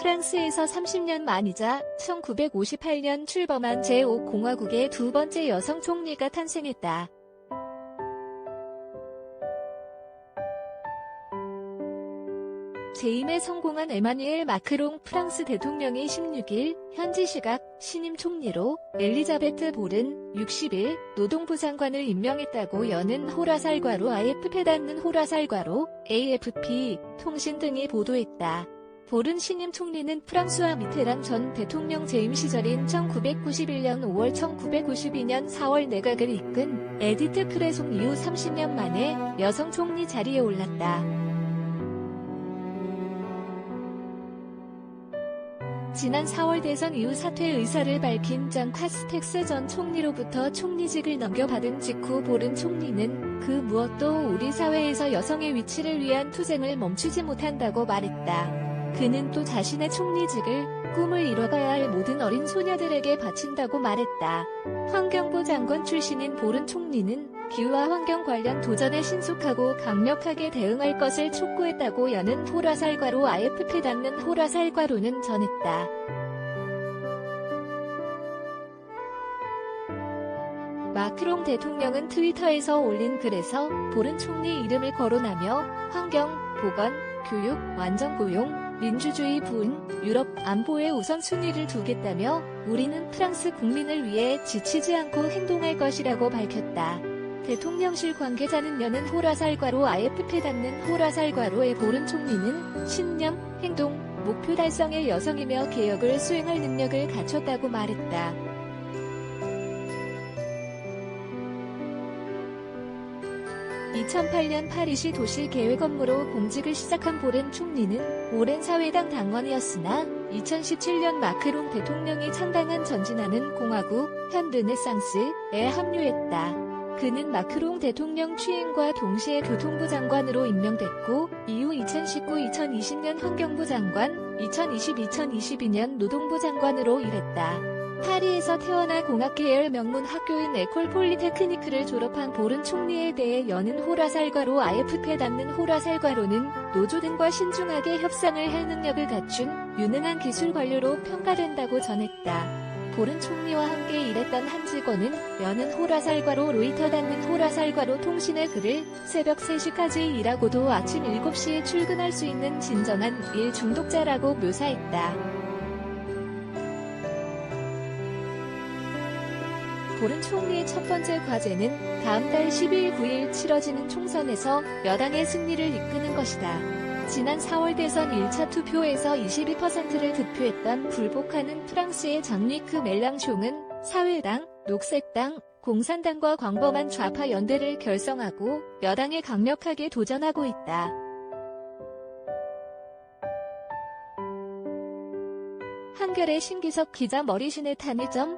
프랑스에서 30년 만이자 1958년 출범한 제5공화국의 두 번째 여성 총리가 탄생했다. 재임에 성공한 에마뉘엘 마크롱 프랑스 대통령이 16일 현지 시각 신임 총리로 엘리자베트 볼은 60일 노동부 장관을 임명했다고 여는 호라살과로 AFP 닿는 호라살과로 AFP 통신 등이 보도했다. 볼은 신임 총리는 프랑스와 미테랑 전 대통령 재임 시절인 1991년 5월 1992년 4월 내각을 이끈 에디트 프레송 이후 30년 만에 여성 총리 자리에 올랐다. 지난 4월 대선 이후 사퇴 의사를 밝힌 장 카스텍스 전 총리로부터 총리직을 넘겨받은 직후 보른 총리는 그 무엇도 우리 사회에서 여성의 위치를 위한 투쟁을 멈추지 못한다고 말했다. 그는 또 자신의 총리직을 꿈을 이뤄가야 할 모든 어린 소녀들에게 바친다고 말했다. 환경부 장관 출신인 보른 총리는 기후와 환경 관련 도전에 신속하고 강력하게 대응할 것을 촉구했다고 여는 호라살과로 AFP 닿는 호라살과로는 전했다. 마크롱 대통령은 트위터에서 올린 글에서 보른 총리 이름을 거론하며 환경, 보건, 교육, 완전 고용, 민주주의 부흥, 유럽 안보에 우선순위를 두겠다며 우리는 프랑스 국민을 위해 지치지 않고 행동할 것이라고 밝혔다. 대통령실 관계자는 여는 호라살과로 AFP 닿는 호라살과로의 보른 총리는 신념, 행동, 목표 달성의 여성이며 개혁을 수행할 능력을 갖췄다고 말했다. 2008년 파리시 도시 계획 업무로 공직을 시작한 보렌 총리는 오랜 사회당 당원이었으나 2017년 마크롱 대통령이 창당한 전진하는 공화국 현르네상스에 합류했다. 그는 마크롱 대통령 취임과 동시에 교통부 장관으로 임명됐고 이후 2019-2020년 환경부 장관, 2020-2022년 노동부 장관으로 일했다. 파리에서 태어나 공학계열 명문 학교인 에콜 폴리테크니크를 졸업한 보른 총리에 대해 여는 호라살과로 AFP 닿는 호라살과로는 노조 등과 신중하게 협상을 할 능력을 갖춘 유능한 기술 관료로 평가된다고 전했다. 보른 총리와 함께 일했던 한 직원은 여는 호라살과로 로이터 닿는 호라살과로 통신의 글을 새벽 3시까지 일하고도 아침 7시에 출근할 수 있는 진정한 일 중독자라고 묘사했다. 보른 총리의 첫 번째 과제는 다음 달 12일 9일 치러지는 총선에서 여당의 승리를 이끄는 것이다. 지난 4월 대선 1차 투표에서 22%를 득표했던 불복하는 프랑스의 장리크 멜랑숑은 사회당, 녹색당, 공산당과 광범한 좌파 연대를 결성하고 여당에 강력하게 도전하고 있다. 한겨레 신기석 기자 머리신의 탄일.co.kr